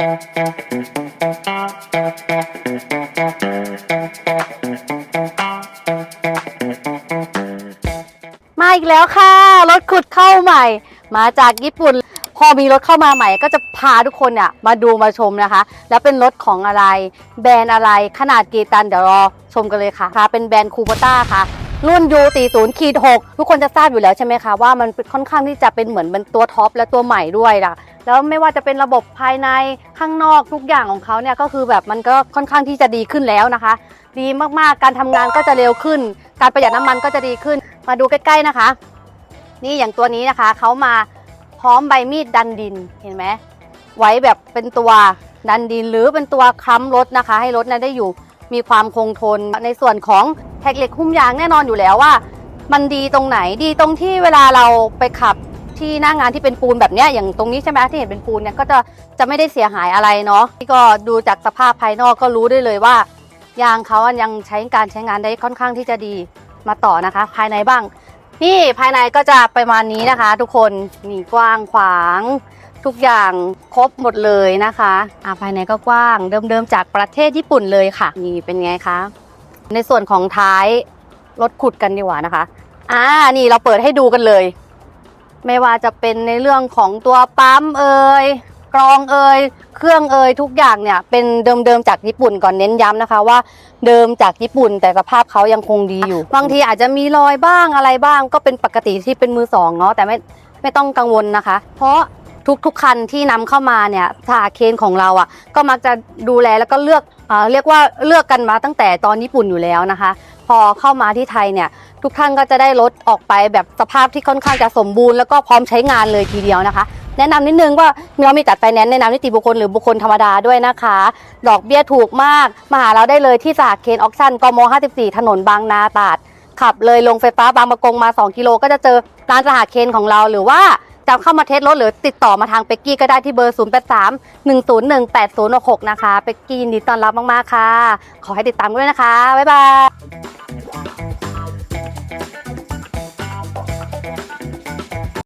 มาอีกแล้วค่ะ รถขุดเข้าใหม่ มาจากญี่ปุ่น พอมีรถเข้ามาใหม่ก็จะพาทุกคนเนี่ยมาดูมาชมนะคะ แล้วเป็นรถของอะไร แบรนด์อะไรขนาดกี่ตันเดี๋ยวรอชมกันเลยค่ะค่ะเป็นแบรนด์คูโบต้าค่ะรุ่น U40 ขีด6ทุกคนจะทราบอยู่แล้วใช่ไหมคะว่ามันเป็นค่อนข้างที่จะเป็นเหมือนเป็นตัวท็อปและตัวใหม่ด้วยล่ะ แล้วไม่ว่าจะเป็นระบบภายในข้างนอกทุกอย่างของเขาเนี่ยก็คือแบบมันก็ค่อนข้างที่จะดีขึ้นแล้วนะคะ ดีมากๆการทำงานก็จะเร็วขึ้น การประหยัดน้ำมันก็จะดีขึ้น มาดูใกล้ ๆนะคะ นี่อย่างตัวนี้นะคะเขามาพร้อมใบมีดดันดินเห็นไหมไว้แบบเป็นตัวดันดินหรือเป็นตัวค้ำรถนะคะ ให้รถนั้นได้อยู่มีความคงทน ในส่วนของแท็กเหล็กหุ้มยางแน่นอนอยู่แล้วว่า มันดีตรงไหนดีตรงที่เวลาเราไปขับ ที่หน้างานที่เป็นปูนแบบเนี้ยอย่างตรงนี้ใช่ไหมที่เห็นเป็นปูนเนี่ยก็จะจะไม่ได้เสียหายอะไรเนาะนี่ก็ดูจากสภาพภายนอกก็รู้ได้เลยว่ายางเขาอะยังใช้การใช้งานได้ค่อนข้างที่จะดีมาต่อนะคะ ภายในบ้าง นี่ภายในก็จะประมาณนี้นะคะ ทุกคนนี่กว้างขวาง ทุกอย่างครบหมดเลยนะคะอ่าภายในก็กว้างเดิมๆจากประเทศญี่ปุ่นเลยค่ะ นี่เป็นไงคะในส่วนของท้ายรถขุดกันดีกว่านะคะอ่านี่เราเปิดให้ดูกันเลย ไม่ว่าจะเป็นในเรื่องของตัวปั๊มเอ่ยกรองเอ่ยเครื่องเอ่ยทุกอย่างเนี่ยเป็นเดิมๆจากญี่ปุ่นก่อนเน้นย้ำนะคะ ว่าเดิมจากญี่ปุ่นแต่สภาพเขายังคงดีอยู่ บางทีอาจจะมีรอยบ้างอะไรบ้างก็เป็นปกติที่เป็นมือสองเนาะแต่ไม่ไม่ต้องกังวลนะคะ เพราะทุกๆคันที่นำเข้ามาเนี่ยสาเคนของเราอะก็มักจะดูแลแล้วก็เลือกเอ่อเรียกว่าเลือกกันมาตั้งแต่ตอนญี่ปุ่นอยู่แล้วนะคะ พอเข้ามาที่ไทยเนี่ย ทุกท่านก็จะได้รถออกไปแบบสภาพที่ค่อนข้างจะสมบูรณ์แล้วก็พร้อมใช้งานเลยทีเดียวนะคะ แนะนำนิดนึงว่าเรามีจัดไฟแนนซ์แนะนำนิติบุคคลหรือบุคคลธรรมดาด้วยนะคะ ดอกเบี้ยถูกมาก มาหาเราได้เลยที่สาขาเคนออกชั่นกม54 ถนนบางนาตราดขับเลยลงไฟฟ้าบางประกงมา 2 กิโลก็จะเจอร้านสหเคนของเราหรือว่าจะเข้ามาเทสรถหรือติดต่อมาทางเป็กกี้ก็ได้ที่เบอร์ 0 8 3 1 0 1 8 0 6นะคะเป็กกี้ยินดีต้อนรับมาก ๆ ค่ะ ขอให้ติดตามด้วยนะคะ บ๊ายบาย